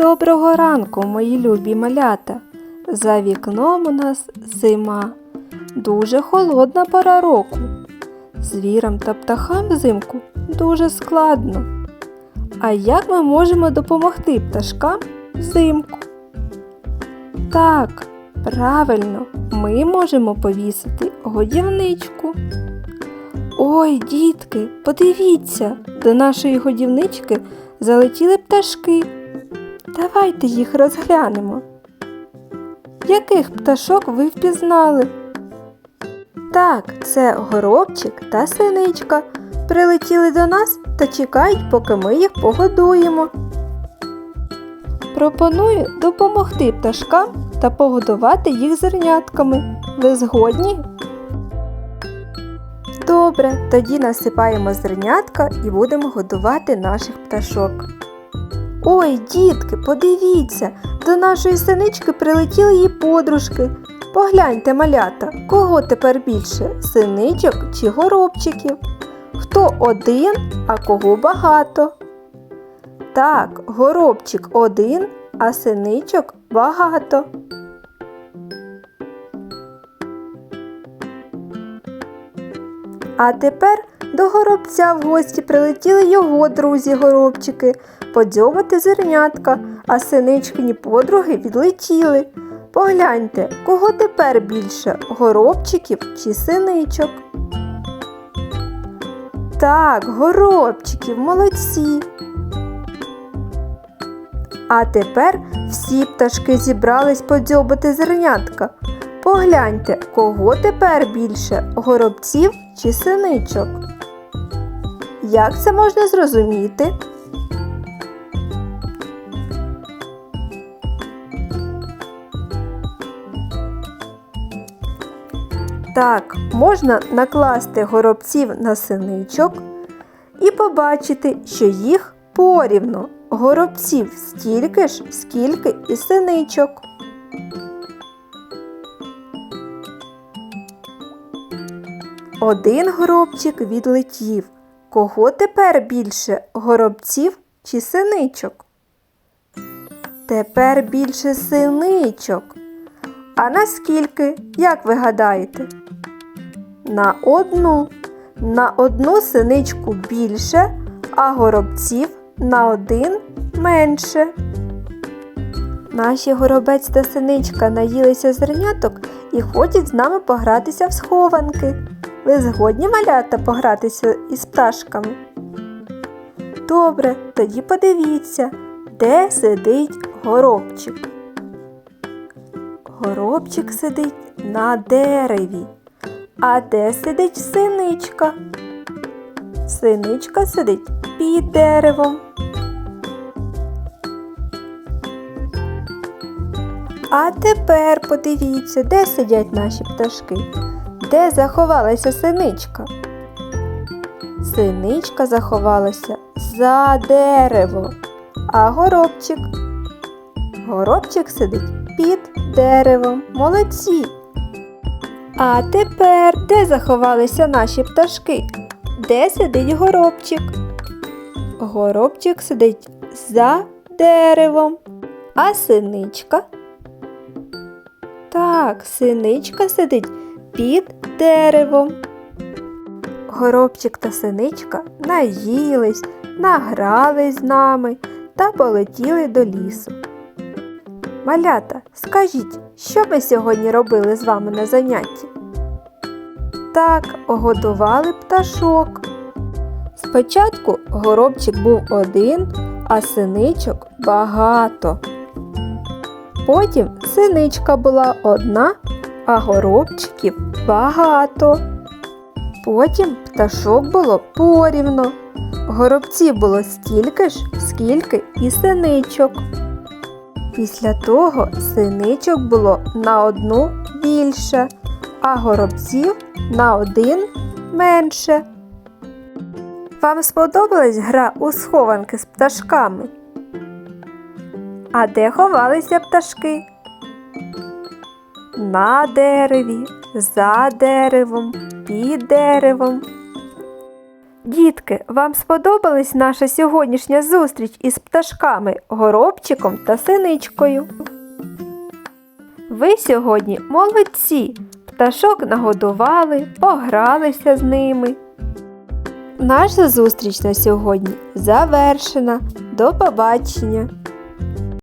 Доброго ранку, мої любі малята. За вікном у нас зима. Дуже холодна пора року. Звірам та птахам взимку дуже складно. А як ми можемо допомогти пташкам взимку? Так, правильно, ми можемо повісити годівничку. Ой, дітки, подивіться, до нашої годівнички залетіли пташки. Давайте їх розглянемо. Яких пташок ви впізнали? Так, це горобчик та синичка прилетіли до нас та чекають, поки ми їх погодуємо. Пропоную допомогти пташкам та погодувати їх зернятками. Ви згодні? Добре, тоді насипаємо зернятка і будемо годувати наших пташок. Ой, дітки, подивіться, до нашої синички прилетіли її подружки. Погляньте, малята, кого тепер більше синичок чи горобчиків? Хто один, а кого багато? Так, горобчик один, а синичок багато. А тепер до горобця в гості прилетіли його друзі-горобчики подзьобати зернятка, а синичкині подруги відлетіли. Погляньте, кого тепер більше горобчиків чи синичок? Так, горобчиків, молодці. А тепер всі пташки зібрались подзьобати зернятка. Погляньте, кого тепер більше горобців чи синичок? Як це можна зрозуміти? Так, можна накласти горобців на синичок і побачити, що їх порівно горобців стільки ж, скільки і синичок. Один горобчик відлетів. Кого тепер більше горобців чи синичок? Тепер більше синичок. А наскільки, як ви гадаєте? На одну. На одну синичку більше, а горобців на один менше. Наші горобець та синичка наїлися зерняток і хочуть з нами погратися в схованки. Ви згодні малята погратися із пташками? Добре, тоді подивіться, де сидить горобчик. Горобчик сидить на дереві. А де сидить синичка? Синичка сидить під деревом. А тепер подивіться, де сидять наші пташки. Де заховалася синичка? Синичка заховалася за дерево, а горобчик. Горобчик сидить під деревом. Молодці. А тепер де заховалися наші пташки? Де сидить горобчик? Горобчик сидить за деревом. А синичка? Так, синичка сидить під деревом. Горобчик та синичка наїлись, награлись з нами та полетіли до лісу. Малята, скажіть, що ми сьогодні робили з вами на занятті? Так, годували пташок. Спочатку горобчик був один, а синичок багато. Потім синичка була одна, а горобчиків багато. Потім пташок було порівно. Горобців було стільки ж, скільки і синичок. Після того синичок було на одну більше, а горобців на один менше. Вам сподобалась гра у схованки з пташками? А де ховалися пташки? На дереві, за деревом, під деревом. Дітки, вам сподобалась наша сьогоднішня зустріч із пташками, горобчиком та синичкою? Ви сьогодні молодці. Пташок нагодували, погралися з ними. Наша зустріч на сьогодні завершена. До побачення!